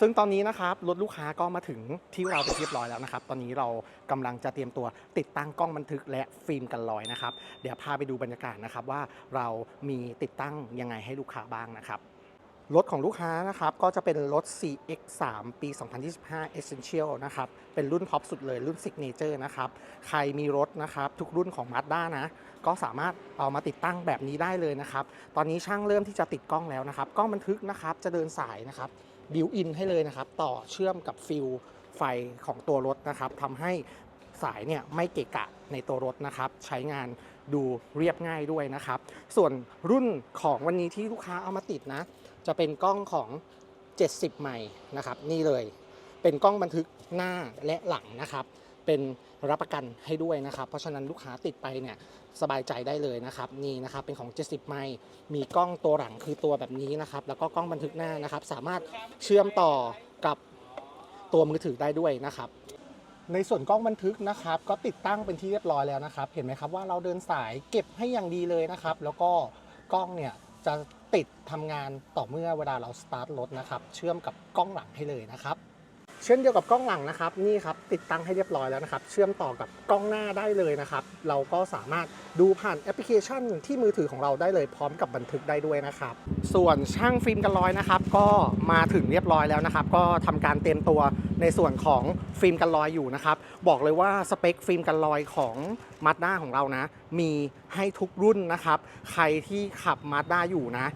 ซึ่งตอนนี้นะครับรถลูกค้าก็มาถึงที่เราไปเรียบร้อยแล้วนะครับ ตอนนี้เรากำลังจะเตรียมตัวติดตั้งกล้องบันทึกและฟิล์มกันรอยนะครับ เดี๋ยวพาไปดูบรรยากาศนะครับว่าเรามีติดตั้งยังไงให้ลูกค้าบ้างนะครับรถของลูกค้านะครับก็จะเป็นรถ CX3 ปี 2025 Essential นะครับเป็นรุ่นท็อปสุดเลยรุ่น Signature นะครับใครมีรถนะครับทุกรุ่นของ Mazda นะก็สามารถเอามาติดตั้งแบบนี้ได้เลยนะครับ ตอนนี้ช่างเริ่มที่จะติดกล้องแล้วนะครับกล้องบันทึกนะครับจะเดินสายนะครับ บิวอินให้เลยนะครับ ต่อเชื่อมกับฟิลไฟของตัวรถนะครับทำให้สายเนี่ยไม่เกะกะในตัวรถนะครับ ใช้งานดูเรียบง่ายด้วยนะครับ ส่วนรุ่นของวันนี้ที่ลูกค้าเอามาติดนะ จะเป็นกล้องของ 70 ใหม่นะครับ นี่เลย เป็นกล้องบันทึกหน้าและหลังนะครับ เป็นรับประกันให้ด้วยนะครับ เพราะฉะนั้นลูกค้าติดไปเนี่ยสบายใจได้เลยนะครับนี่นะครับเป็นของ 70 ไมล์มีกล้องตัวหลังคือตัวแบบนี้นะครับ แล้วก็กล้องบันทึกหน้านะครับ สามารถเชื่อมต่อกับตัวมือถือได้ด้วยนะครับ ในส่วนกล้องบันทึกนะครับ ก็ติดตั้งเป็นที่เรียบร้อยแล้วนะครับ เห็นไหมครับว่าเราเดินสายเก็บให้อย่างดีเลยนะครับ แล้วก็กล้องเนี่ยจะติดทำงานต่อเมื่อเวลาเราสตาร์ทรถนะครับ เชื่อมกับกล้องหลังให้เลยนะครับ เช่นเดียวกับกล้องหลังนะครับนี่ครับติดตั้งให้เรียบร้อยแล้วนะครับ เชื่อมต่อกับกล้องหน้าได้เลยนะครับ เราก็สามารถดูผ่านแอปพลิเคชันที่มือถือของเราได้เลยพร้อมกับบันทึกได้ด้วยนะครับ ส่วนช่างฟิล์มกันรอยนะครับ ก็มาถึงเรียบร้อยแล้วนะครับ ก็ทำการเตรียมตัวในส่วนของฟิล์มกันรอยอยู่นะครับ บอกเลยว่าสเปคฟิล์มกันรอยของมาด้าของเรานะ มีให้ทุกรุ่นนะครับ ใครที่ขับมาด้าอยู่นะ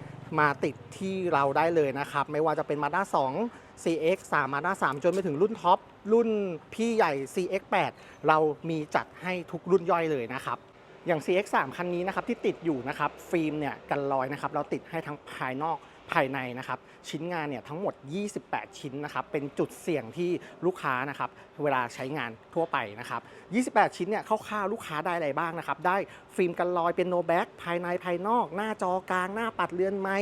มาติดที่เราได้เลยนะครับ ไม่ว่าจะเป็น Mazda 2 CX 3 Mazda 3 จนไปถึงรุ่นท็อป รุ่นพี่ใหญ่ CX 8 เรามีจัดให้ทุกรุ่นย่อยเลยนะครับ อย่าง CX 3 คันนี้นะครับที่ติดอยู่นะครับฟิล์มเนี่ยกันรอยนะครับเราติดให้ทั้งภายนอกภายในนะครับชิ้นงานเนี่ยทั้งหมด 28 ชิ้นนะครับเป็นจุดเสี่ยงที่ลูกค้านะครับเวลาใช้งานทั่วไปนะครับ 28 ชิ้นเนี่ยคร่าวๆลูกค้าได้อะไรบ้างนะครับได้ฟิล์มกันรอยเป็นโนแบ็กภายในภายนอก หน้าจอกลางหน้าปัดเรือนไม้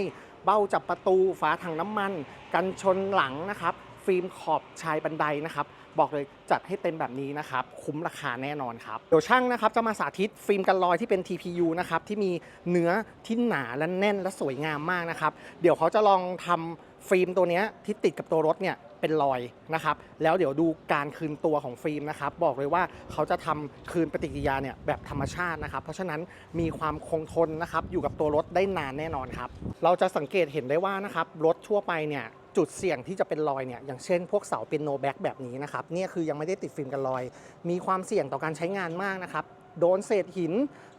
เบ้าจับประตูฝาถังน้ำมัน กันชนหลังนะครับ ฟิล์มขอบชายบันไดนะครับ บอกเลยจัดให้เต็มแบบนี้นะครับ คุ้มราคาแน่นอนครับ เดี๋ยวช่างนะครับจะมาสาธิตฟิล์มกันรอยที่เป็น TPU นะครับ ที่มีเนื้อที่หนาและแน่นและสวยงามมากนะครับ เดี๋ยวเขาจะลองทำฟิล์มตัวเนี้ยที่ติดกับตัวรถเนี่ย เป็นรอยนะครับ แล้วเดี๋ยวดูการคืนตัวของฟิล์มนะครับ บอกเลยว่าเขาจะทำคืนปฏิกิริยาเนี่ยแบบธรรมชาตินะครับ เพราะฉะนั้นมีความคงทนนะครับ อยู่กับตัวรถได้นานแน่นอนครับ เราจะสังเกตเห็นได้ว่านะครับรถทั่วไปเนี่ยจุดเสี่ยงที่จะเป็นรอยเนี่ยอย่างเช่นพวกเสาเป็นโนแบ็กแบบนี้นะครับเนี่ยคือยังไม่ได้ติดฟิล์มกันรอย มีความเสี่ยงต่อการใช้งานมากนะครับโดนเศษหิน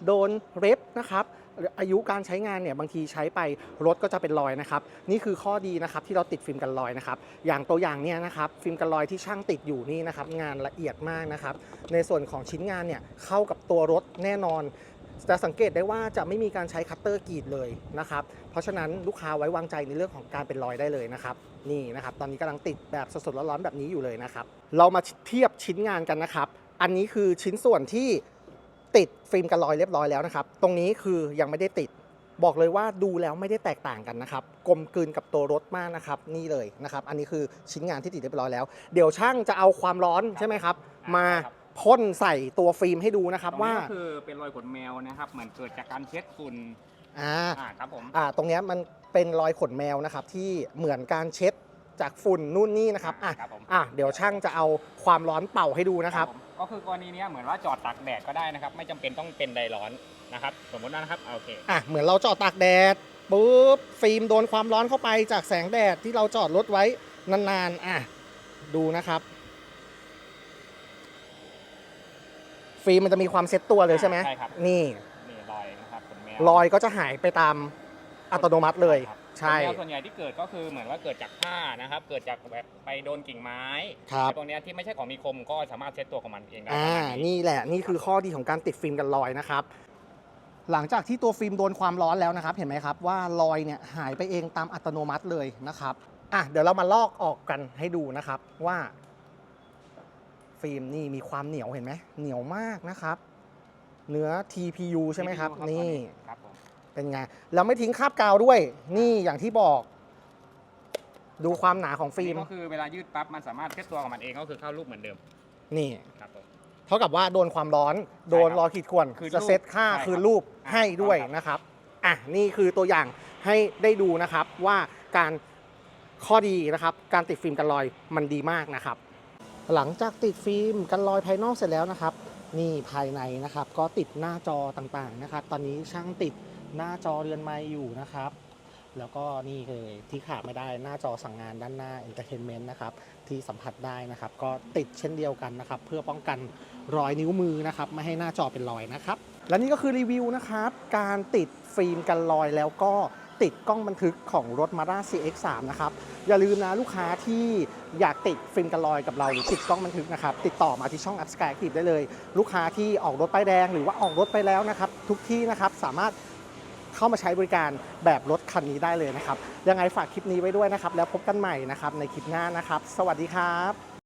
โดนเร็บนะครับ อายุการใช้งานเนี่ยบางทีใช้ไปรถก็จะเป็นรอยนะครับ นี่คือข้อดีนะครับที่เราติดฟิล์มกันรอยนะครับ อย่างตัวอย่างเนี่ยนะครับฟิล์มกันรอยที่ช่างติดอยู่นี่นะครับงานละเอียดมากนะครับ ในส่วนของชิ้นงานเนี่ยเข้ากับตัวรถแน่นอนจะสังเกตได้ว่าจะไม่มีการใช้คัตเตอร์กรีดเลยนะครับ เพราะฉะนั้นลูกค้าไว้วางใจในเรื่องของการเป็นรอยได้เลยนะครับ นี่นะครับ ตอนนี้กำลังติดแบบสดๆร้อนๆแบบนี้อยู่เลยนะครับ เรามาเทียบชิ้นงานกันนะครับ อันนี้คือชิ้นส่วนที่ ติดฟิล์มกันรอยเรียบร้อยแล้วนะครับ ตรงนี้คือยังไม่ได้ติด บอกเลยว่าดูแล้วไม่ได้แตกต่างกันนะครับ กลมกลืนกับตัวรถมากนะครับ นี่เลยนะครับ อันนี้คือชิ้นงานที่ติดเรียบร้อยแล้ว เดี๋ยวช่างจะเอาความร้อนใช่ไหมครับ มาพ่นใส่ตัวฟิล์มให้ดูนะครับตรงนี้ว่า ก็คือเป็นรอยขนแมวนะครับ เหมือนเกิดจากการเช็ดฝุ่น อ่าอ่าครับผมอ่า ตรงเนี้ยมันเป็นรอยขนแมวนะครับ ที่เหมือนการเช็ดจากฝุ่นนู่นนี่นะครับ อะครับผมอะ เดี๋ยวช่างจะเอาความร้อนเป่าให้ดูนะครับผม ก็คือกรณีเนี้ยเหมือนว่าจอดตากแดดก็ได้นะครับ ไม่จำเป็นต้องเป็นไดร้อนนะครับ สมมติว่านะครับอ่าโอเคอะเหมือนเราจอดตากแดดปุ๊บฟิล์มโดนความร้อนเข้าไปจากแสงแดดที่เราจอดรถไว้นานๆอะดูนะครับ ฟิล์มมันจะมีความเซ็ตตัวเลยใช่ไหมใช่ครับนี่ นี่รอยนะครับขนแมวรอยก็จะหายไปตามอัตโนมัติเลย ครับ ใช่ขนแมวส่วนใหญ่ที่เกิดก็คือเหมือนว่าเกิดจากผ้านะครับ เกิดจากแบบไปโดนกิ่งไม้ครับ ไอ้พวกเนี้ยที่ไม่ใช่ของมีคมก็สามารถเช็ดตัวของมันเองได้อ่าประมาณนี่แหละ นี่คือข้อดีของการติดฟิล์มกันรอยนะครับ หลังจากที่ตัวฟิล์มโดนความร้อนแล้วนะครับ เห็นไหมครับว่ารอยเนี่ยหายไปเองตามอัตโนมัติเลยนะครับ อะ เดี๋ยวเรามาลอกออกกันให้ดูนะครับว่า ฟิล์มนี่มีความเหนียวเห็นไหม เหนียวมากนะครับ เนื้อ TPU ใช่ไหมครับ นี่ครับผม เป็นไง แล้วไม่ทิ้งคราบกาวด้วย นี่อย่างที่บอก ดูความหนาของฟิล์มนี่ก็คือเวลายืดปั๊บมันสามารถเช็ดตัวของมันเองก็คือเข้ารูปเหมือนเดิม นี่ครับผม เท่ากับว่าโดนความร้อน โดนรอยขีดข่วนคืนจะรูปเซตค่าใช่ครับ คืนรูปอะให้ด้วยต้องครับนะครับ อะ นี่คือตัวอย่างให้ได้ดูนะครับว่าการข้อดีนะครับ การติดฟิล์มกันรอยมันดีมากนะครับ หลังจากติดฟิล์มกันรอยภายนอกเสร็จแล้วนะครับ นี่ภายในนะครับก็ติดหน้าจอต่างๆนะครับ ตอนนี้ช่างติด หน้าจอเรือนไม้อยู่นะครับ แล้วก็นี่เลยที่ขาดไม่ได้หน้าจอสั่งงานด้านหน้า Entertainment นะครับ ที่สัมผัสได้นะครับ ก็ติดเช่นเดียวกันนะครับ เพื่อป้องกันรอยนิ้วมือนะครับ ไม่ให้หน้าจอเป็นรอยนะครับ และนี่ก็คือรีวิวนะครับ การติดฟิล์มกันรอยแล้วก็ติดกล้องบันทึกของรถ Mazda CX-3 นะครับ อย่าลืมนะลูกค้าที่อยากติดฟิล์มกันรอยกับเราหรือติดกล้องบันทึกนะครับ ติดต่อมาที่ช่อง a p s k y Active ได้เลย ลูกค้าที่ออกรถป้ายแดงหรือว่าออกรถไปแล้วนะครับ ทุกที่นะครับสามารถ เข้ามาใช้บริการแบบรถคันนี้ได้เลยนะครับ ยังไงฝากคลิปนี้ไว้ด้วยนะครับ แล้วพบกันใหม่นะครับในคลิปหน้านะครับ สวัสดีครับ